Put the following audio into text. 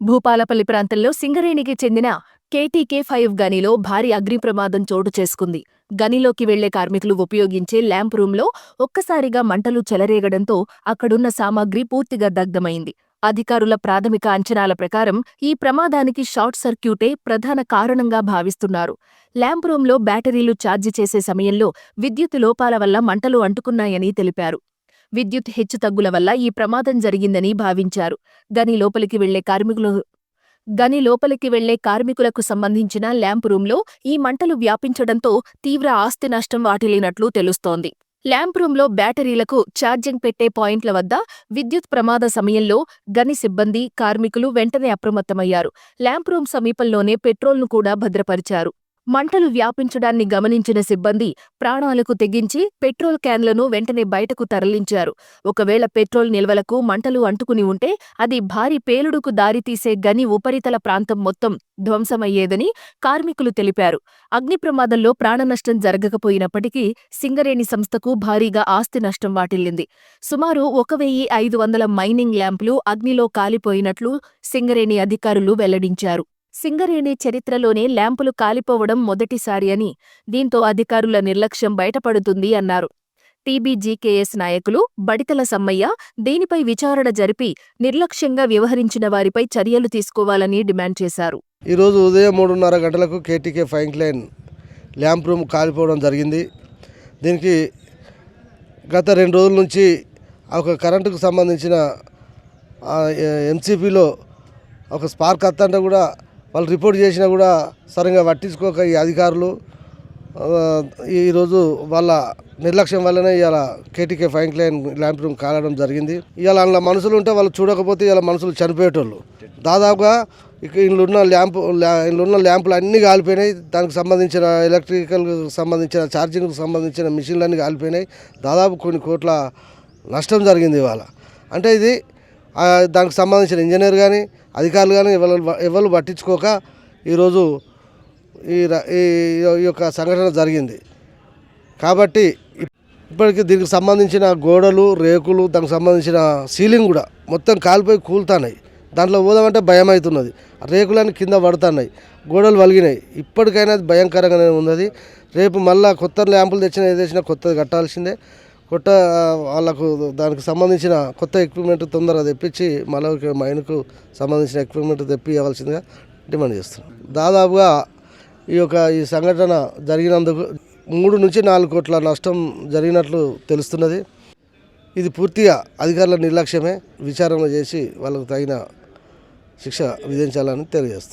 భూపాలపల్లి ప్రాంతంలో సింగరేణికి చెందిన కేటీకే ఫైవ్ గనిలో భారీ అగ్ని ప్రమాదం చోటు చేసుకుంది. గనిలోకి వెళ్ళే కార్మికులు ఉపయోగించే ల్యాంప్ రూంలో ఒక్కసారిగా మంటలు చెలరేగడంతో అక్కడున్న సామాగ్రి పూర్తిగా దగ్ధమైంది. అధికారుల ప్రాథమిక అంచనాల ప్రకారం ఈ ప్రమాదానికి షార్ట్ సర్క్యూటే ప్రధాన కారణంగా భావిస్తున్నారు. ల్యాంప్ రూంలో బ్యాటరీలు ఛార్జి చేసే సమయంలో విద్యుత్ లోపాల వల్ల మంటలు అంటుకున్నాయని తెలిపారు. విద్యుత్ హెచ్చుతగ్గుల వల్ల ఈ ప్రమాదం జరిగిందని భావించారు. గని లోపలికి వెళ్ళే కార్మికులు గని లోపలికి వెళ్ళే కార్మికులకు సంబంధించిన ల్యాంప్ రూంలో ఈ మంటలు వ్యాపించడంతో తీవ్ర ఆస్తి నష్టం వాటిల్లినట్లు తెలుస్తోంది. ల్యాంప్ రూంలో బ్యాటరీలకు ఛార్జింగ్ పెట్టే పాయింట్ల వద్ద విద్యుత్ ప్రమాద సమయంలో గని సిబ్బంది కార్మికులు వెంటనే అప్రమత్తమయ్యారు. ల్యాంప్ రూం సమీపంలోనే పెట్రోల్ను కూడా భద్రపరిచారు. మంటలు వ్యాపించడాన్ని గమనించిన సిబ్బంది ప్రాణాలకు తెగించి పెట్రోల్ క్యాన్లను వెంటనే బయటకు తరలించారు. ఒకవేళ పెట్రోల్ నిల్వలకు మంటలు అంటుకుని ఉంటే అది భారీ పేలుడుకు దారితీసే గని ఉపరితల ప్రాంతం మొత్తం ధ్వంసమయ్యేదని కార్మికులు తెలిపారు. అగ్ని ప్రమాదంలో ప్రాణనష్టం జరగకపోయినప్పటికీ సింగరేణి సంస్థకు భారీగా ఆస్తి నష్టం వాటిల్లింది. సుమారు ఒక వెయ్యి ఐదు వందల మైనింగ్ ల్యాంపులు అగ్నిలో కాలిపోయినట్లు సింగరేణి అధికారులు వెల్లడించారు. సింగరేణి చరిత్రలోనే ల్యాంపులు కాలిపోవడం మొదటిసారి అని దీంతో అధికారుల నిర్లక్ష్యం బయటపడుతుంది అన్నారు. టీబీజీకేఎస్ నాయకులు బడితల సమ్మయ్య దీనిపై విచారణ జరిపి నిర్లక్ష్యంగా వ్యవహరించిన వారిపై చర్యలు తీసుకోవాలని డిమాండ్ చేశారు. ఈరోజు ఉదయం మూడున్నర గంటలకు KTK fine line lamp room కాలిపోవడం జరిగింది. దీనికి గత రెండు రోజుల నుంచి ఒక కరెంటుకు సంబంధించిన ఎంసీపీలో ఒక స్పార్క్ అత్తంటే కూడా వాళ్ళు రిపోర్ట్ చేసినా కూడా సరిగా పట్టించుకోక ఈ అధికారులు ఈరోజు వాళ్ళ నిర్లక్ష్యం వల్లనే ఇవాళ KTK fine line lamp room కాలడం జరిగింది. ఇవాళ అందులో మనుషులు ఉంటే వాళ్ళు చూడకపోతే ఇవాళ మనుషులు చనిపోయేటోళ్ళు. దాదాపుగా ఇక ఇందులో ఉన్న ల్యాంప్ ఇందులో ఉన్న ల్యాంపులు అన్నీ కాలిపోయినాయి. దానికి సంబంధించిన ఎలక్ట్రికల్ సంబంధించిన ఛార్జింగ్కి సంబంధించిన మిషన్లు అన్నీ కాలిపోయినాయి. దాదాపు కొన్ని కోట్ల నష్టం జరిగింది ఇవాళ. అంటే ఇది దానికి సంబంధించిన ఇంజనీర్ కానీ అధికారులు కానీ ఎవరు ఎవరు పట్టించుకోక ఈరోజు ఈ ఈ యొక్క సంఘటన జరిగింది. కాబట్టి ఇప్పటికీ ఇప్పటికి దీనికి సంబంధించిన గోడలు రేకులు దానికి సంబంధించిన సీలింగ్ కూడా మొత్తం కాలిపోయి కూలుతున్నాయి. దాంట్లో పోదామంటే భయం అవుతున్నది రేకులన్నీ కింద పడుతున్నాయి. గోడలు వలిగినాయి. ఇప్పటికైనా భయంకరంగానే ఉన్నది. రేపు మళ్ళీ కొత్త ల్యాంపులు తెచ్చిన ఏది తెచ్చినా కొత్తది కట్టాల్సిందే. కొత్త వాళ్ళకు దానికి సంబంధించిన కొత్త ఎక్విప్మెంట్ తొందరగా తెప్పించి మళ్ళీ మైన్కు సంబంధించిన ఎక్విప్మెంట్ తెప్పి ఇవ్వాల్సిందిగా డిమాండ్ చేస్తున్నాం. దాదాపుగా ఈ యొక్క ఈ సంఘటన జరిగినందుకు మూడు నుంచి నాలుగు కోట్ల నష్టం జరిగినట్లు తెలుస్తున్నది. ఇది పూర్తిగా అధికారుల నిర్లక్ష్యమే. విచారణ చేసి వాళ్ళకు తగిన శిక్ష విధించాలని తెలియజేస్తుంది